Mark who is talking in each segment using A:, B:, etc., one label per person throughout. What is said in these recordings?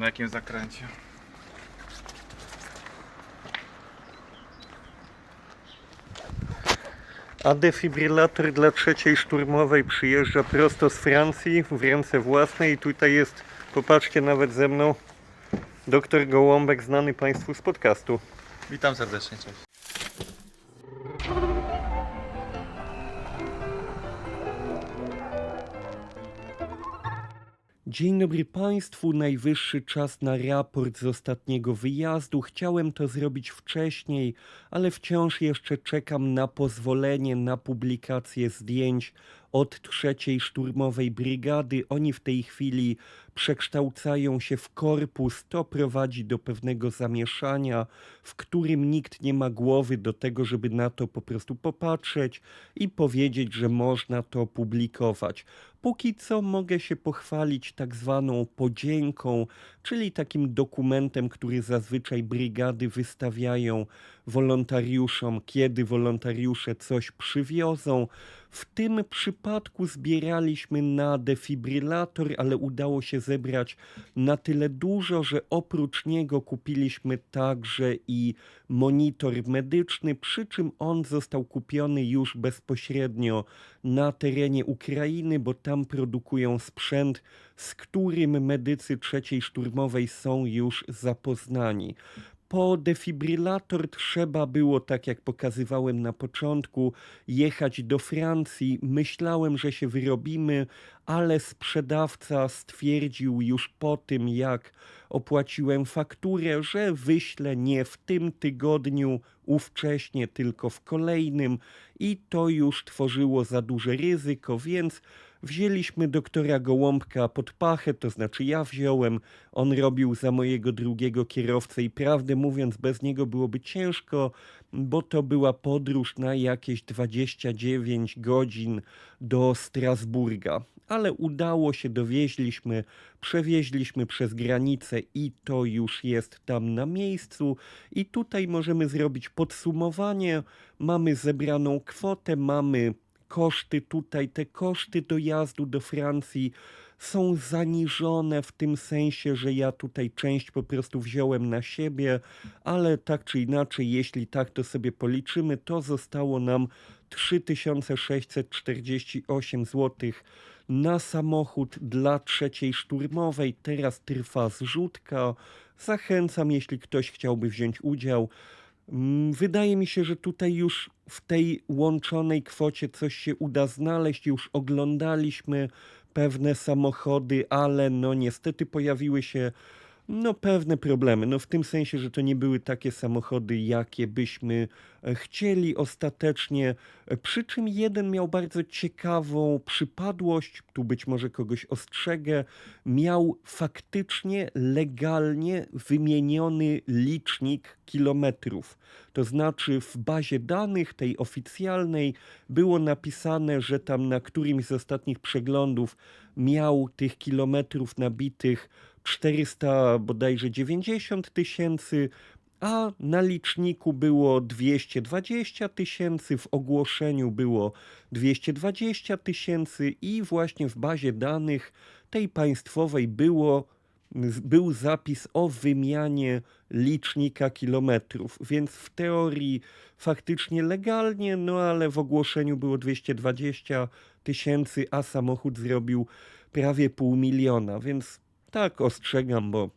A: Na jakim zakręcie?
B: A defibrylator dla trzeciej szturmowej przyjeżdża prosto z Francji w ręce własnej. I tutaj jest, popatrzcie nawet ze mną, doktor Gołąbek, znany Państwu z podcastu.
A: Witam serdecznie, cześć.
B: Dzień dobry Państwu, najwyższy czas na raport z ostatniego wyjazdu. Chciałem to zrobić wcześniej, ale wciąż jeszcze czekam na pozwolenie na publikację zdjęć od trzeciej szturmowej brygady. Oni w tej chwili przekształcają się w korpus. To prowadzi do pewnego zamieszania, w którym nikt nie ma głowy do tego, żeby na to po prostu popatrzeć i powiedzieć, że można to publikować. Póki co mogę się pochwalić tak zwaną podzięką, czyli takim dokumentem, który zazwyczaj brygady wystawiają wolontariuszom, kiedy wolontariusze coś przywiozą. W tym przypadku zbieraliśmy na defibrylator, ale udało się zebrać na tyle dużo, że oprócz niego kupiliśmy także i monitor medyczny, przy czym on został kupiony już bezpośrednio na terenie Ukrainy, bo tam produkują sprzęt, z którym medycy trzeciej szturmowej są już zapoznani. Po defibrylator trzeba było, tak jak pokazywałem na początku, jechać do Francji. Myślałem, że się wyrobimy, ale sprzedawca stwierdził już po tym, jak opłaciłem fakturę, że wyślę nie w tym tygodniu, ówcześnie, tylko w kolejnym, i to już tworzyło za duże ryzyko, więc Wzięliśmy doktora Gołąbka pod pachę, to znaczy ja wziąłem, on robił za mojego drugiego kierowcę i prawdę mówiąc bez niego byłoby ciężko, bo to była podróż na jakieś 29 godzin do Strasburga. Ale udało się, dowieźliśmy, przewieźliśmy przez granicę i to już jest tam na miejscu. I tutaj możemy zrobić podsumowanie. Mamy zebraną kwotę, mamy koszty tutaj, te koszty dojazdu do Francji są zaniżone w tym sensie, że ja tutaj część po prostu wziąłem na siebie, ale tak czy inaczej, jeśli tak to sobie policzymy, to zostało nam 3648 zł na samochód dla trzeciej szturmowej. Teraz trwa zrzutka. Zachęcam, jeśli ktoś chciałby wziąć udział. Mm, Wydaje mi się, że tutaj już w tej łączonej kwocie coś się uda znaleźć. Już oglądaliśmy pewne samochody, ale no niestety pojawiły się no pewne problemy. No w tym sensie, że to nie były takie samochody, jakie byśmy e, chcieli ostatecznie. E, Przy czym jeden miał bardzo ciekawą przypadłość, tu być może kogoś ostrzegę, miał faktycznie legalnie wymieniony licznik kilometrów. To znaczy w bazie danych tej oficjalnej było napisane, że tam na którymś z ostatnich przeglądów miał tych kilometrów nabitych 400 bodajże 90 tysięcy, a na liczniku było 220 tysięcy, w ogłoszeniu było 220 tysięcy i właśnie w bazie danych tej państwowej było, był zapis o wymianie licznika kilometrów, więc w teorii faktycznie legalnie, no ale w ogłoszeniu było 220 tysięcy, a samochód zrobił prawie pół miliona, więc tak ostrzegam, bo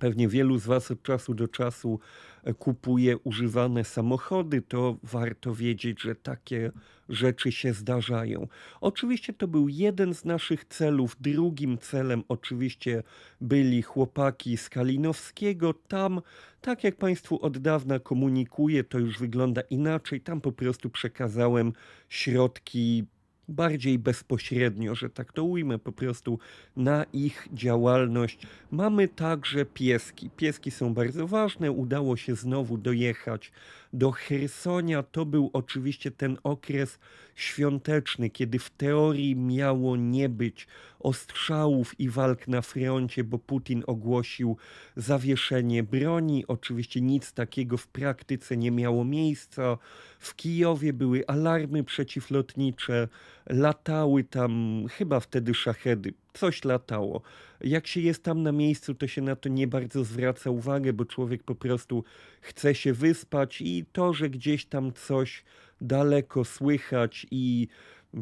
B: pewnie wielu z Was od czasu do czasu e, kupuje używane samochody, to warto wiedzieć, że takie rzeczy się zdarzają. Oczywiście to był jeden z naszych celów. Drugim celem oczywiście byli chłopaki z Kalinowskiego. Tam, tak jak Państwu od dawna komunikuję, to już wygląda inaczej. Tam po prostu przekazałem środki bardziej bezpośrednio, że tak to ujmę, po prostu na ich działalność. Mamy także pieski. Pieski są bardzo ważne. Udało się znowu dojechać do Chersonia. To był oczywiście ten okres świąteczny, kiedy w teorii miało nie być ostrzałów i walk na froncie, bo Putin ogłosił zawieszenie broni. Oczywiście nic takiego w praktyce nie miało miejsca. W Kijowie były alarmy przeciwlotnicze, latały tam chyba wtedy szachedy. Coś latało. Jak się jest tam na miejscu, to się na to nie bardzo zwraca uwagę, bo człowiek po prostu chce się wyspać i to, że gdzieś tam coś daleko słychać i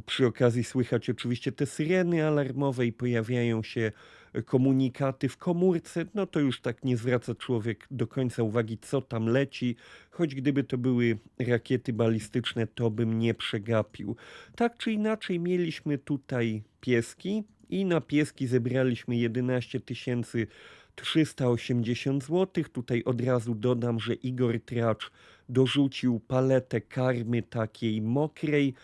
B: przy okazji słychać oczywiście te syreny alarmowe i pojawiają się komunikaty w komórce, no to już tak nie zwraca człowiek do końca uwagi, co tam leci, choć gdyby to były rakiety balistyczne, to bym nie przegapił. Tak czy inaczej, mieliśmy tutaj pieski i na pieski zebraliśmy 11 tysięcy 380 zł. Tutaj od razu dodam, że Igor Tracz dorzucił paletę karmy takiej mokrej,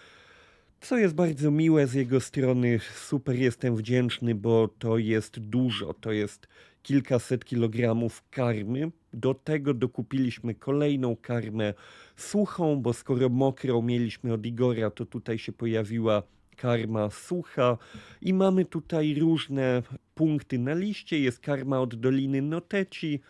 B: co jest bardzo miłe z jego strony. Super jestem wdzięczny, bo to jest dużo. To jest kilkaset kilogramów karmy. Do tego dokupiliśmy kolejną karmę suchą, bo skoro mokrą mieliśmy od Igora, to tutaj się pojawiła karma sucha i mamy tutaj różne punkty na liście. Jest karma od Doliny Noteci,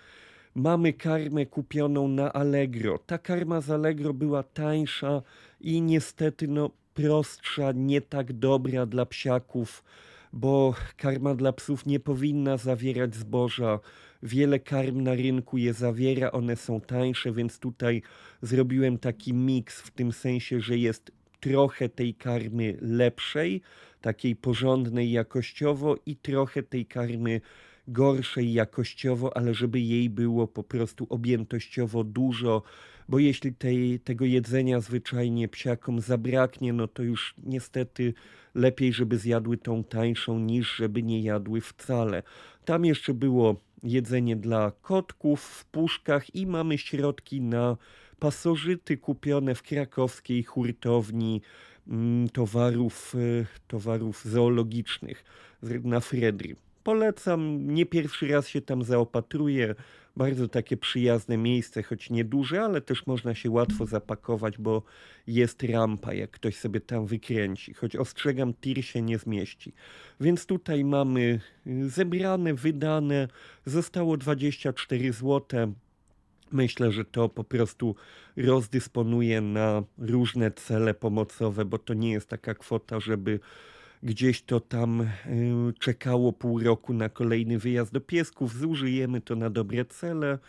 B: mamy karmę kupioną na Allegro. Ta karma z Allegro była tańsza i niestety no prostsza, nie tak dobra dla psiaków, bo karma dla psów nie powinna zawierać zboża. Wiele karm na rynku je zawiera, one są tańsze, więc tutaj zrobiłem taki miks w tym sensie, że jest trochę tej karmy lepszej, takiej porządnej jakościowo i trochę tej karmy gorszej jakościowo, ale żeby jej było po prostu objętościowo dużo, bo jeśli tej, tego jedzenia zwyczajnie psiakom zabraknie, no to już niestety lepiej, żeby zjadły tą tańszą, niż żeby nie jadły wcale. Tam jeszcze było jedzenie dla kotków w puszkach i mamy środki na pasożyty kupione w krakowskiej hurtowni mm, towarów, e, towarów zoologicznych na Fredry. Polecam, nie pierwszy raz się tam zaopatruję. Bardzo takie przyjazne miejsce, choć nieduże, ale też można się łatwo zapakować, bo jest rampa, jak ktoś sobie tam wykręci. Choć ostrzegam, tir się nie zmieści. Więc tutaj mamy y, zebrane, wydane. Zostało 24 zł. Myślę, że to po prostu rozdysponuję na różne cele pomocowe, bo to nie jest taka kwota, żeby gdzieś to tam y, czekało pół roku na kolejny wyjazd do piesków. Zużyjemy to na dobre cele,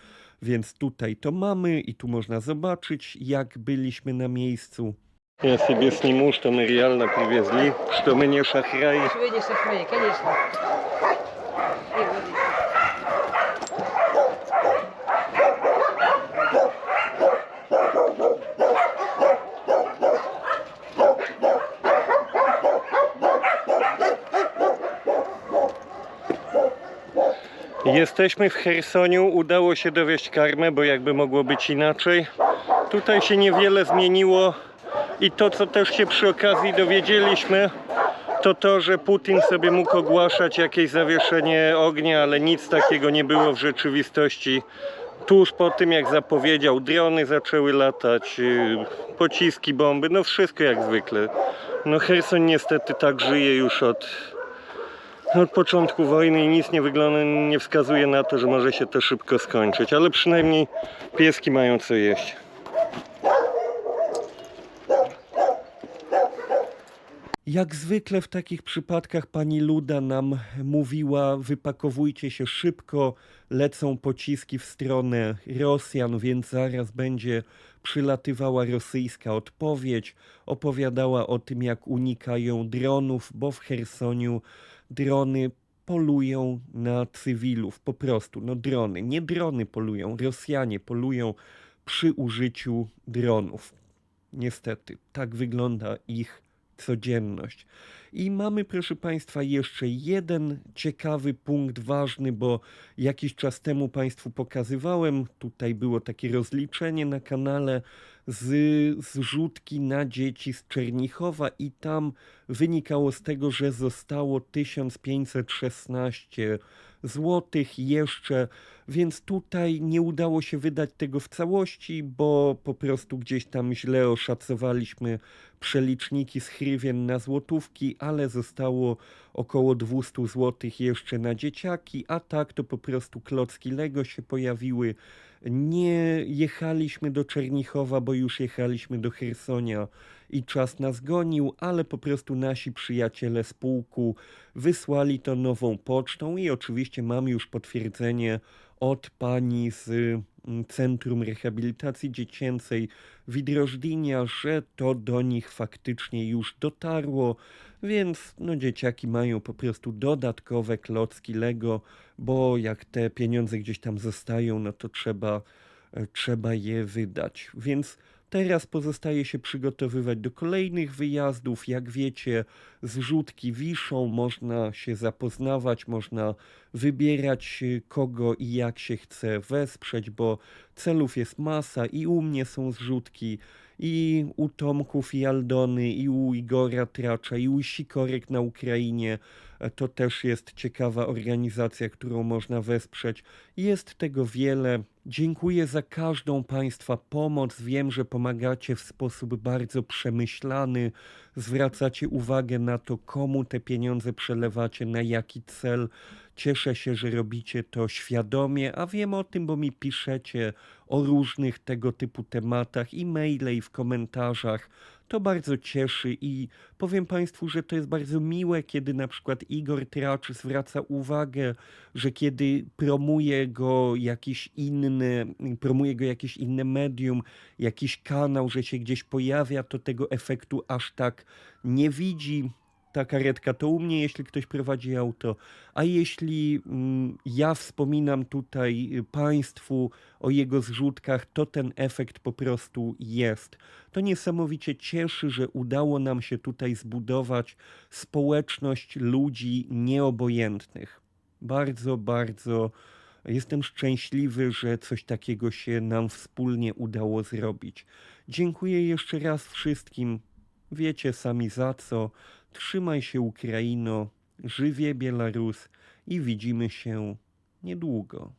B: więc tutaj to mamy i tu można zobaczyć, jak byliśmy na miejscu. Я себе сниму, что мы реально привезли, что мы не шахраи.
C: Сегодня сохрани, конечно.
B: Jesteśmy w Chersoniu, udało się dowieść karmę, bo jakby mogło być inaczej. Tutaj się niewiele zmieniło i to, co też się przy okazji dowiedzieliśmy, to to, że Putin sobie mógł ogłaszać jakieś zawieszenie ognia, ale nic takiego nie było w rzeczywistości. Tuż po tym, jak zapowiedział, drony zaczęły latać, yy, pociski, bomby, no wszystko jak zwykle. No Herson niestety tak żyje już od od początku wojny i nic nie wygląda, nie wskazuje na to, że może się to szybko skończyć, ale przynajmniej pieski mają co jeść. Jak zwykle w takich przypadkach pani Luda nam mówiła: wypakowujcie się szybko, lecą pociski w stronę Rosjan, więc zaraz będzie przylatywała rosyjska odpowiedź. Opowiadała o tym, jak unikają dronów, bo w Chersoniu drony polują na cywilów, po prostu, no drony, nie drony polują, Rosjanie polują przy użyciu dronów. Niestety, tak wygląda ich codzienność. I mamy, proszę Państwa, jeszcze jeden ciekawy punkt ważny, bo jakiś czas temu Państwu pokazywałem, tutaj było takie rozliczenie na kanale z zrzutki na dzieci z Czernichowa i tam wynikało z tego, że zostało 1516 złotych jeszcze, więc tutaj nie udało się wydać tego w całości, bo po prostu gdzieś tam źle oszacowaliśmy przeliczniki z hrywien na złotówki, ale zostało około 200 złotych jeszcze na dzieciaki, a tak to po prostu klocki Lego się pojawiły. Nie jechaliśmy do Czernichowa, bo już jechaliśmy do Hersonia i czas nas gonił, ale po prostu nasi przyjaciele z pułku wysłali to nową pocztą i oczywiście mam już potwierdzenie od pani z mm, Centrum Rehabilitacji Dziecięcej Widrożdinia, że to do nich faktycznie już dotarło, więc no dzieciaki mają po prostu dodatkowe klocki Lego, bo jak te pieniądze gdzieś tam zostają, no to trzeba, e, trzeba je wydać. Więc teraz pozostaje się przygotowywać do kolejnych wyjazdów. Jak wiecie, zrzutki wiszą, można się zapoznawać, można wybierać y, kogo i jak się chce wesprzeć, bo celów jest masa i u mnie są zrzutki, i u Tomków i Aldony, i u Igora Tracza, i u Sikorek na Ukrainie. E, To też jest ciekawa organizacja, którą można wesprzeć. Jest tego wiele. Dziękuję za każdą Państwa pomoc. Wiem, że pomagacie w sposób bardzo przemyślany. Zwracacie uwagę na to, komu te pieniądze przelewacie, na jaki cel. Cieszę się, że robicie to świadomie, a wiem o tym, bo mi piszecie o różnych tego typu tematach i maile, i w komentarzach. To bardzo cieszy i powiem Państwu, że to jest bardzo miłe, kiedy na przykład Igor Tracz zwraca uwagę, że kiedy promuje go jakiś inny, promuje go jakieś inne medium, jakiś kanał, że się gdzieś pojawia, to tego efektu aż tak nie widzi ta karetka to u mnie, jeśli ktoś prowadzi auto. A jeśli mm, ja wspominam tutaj y, Państwu o jego zrzutkach, to ten efekt po prostu jest. To niesamowicie cieszy, że udało nam się tutaj zbudować społeczność ludzi nieobojętnych. Bardzo, bardzo jestem szczęśliwy, że coś takiego się nam wspólnie udało zrobić. Dziękuję jeszcze raz wszystkim. Wiecie sami za co. Trzymaj się Ukraino, żywie Bialarus i widzimy się niedługo.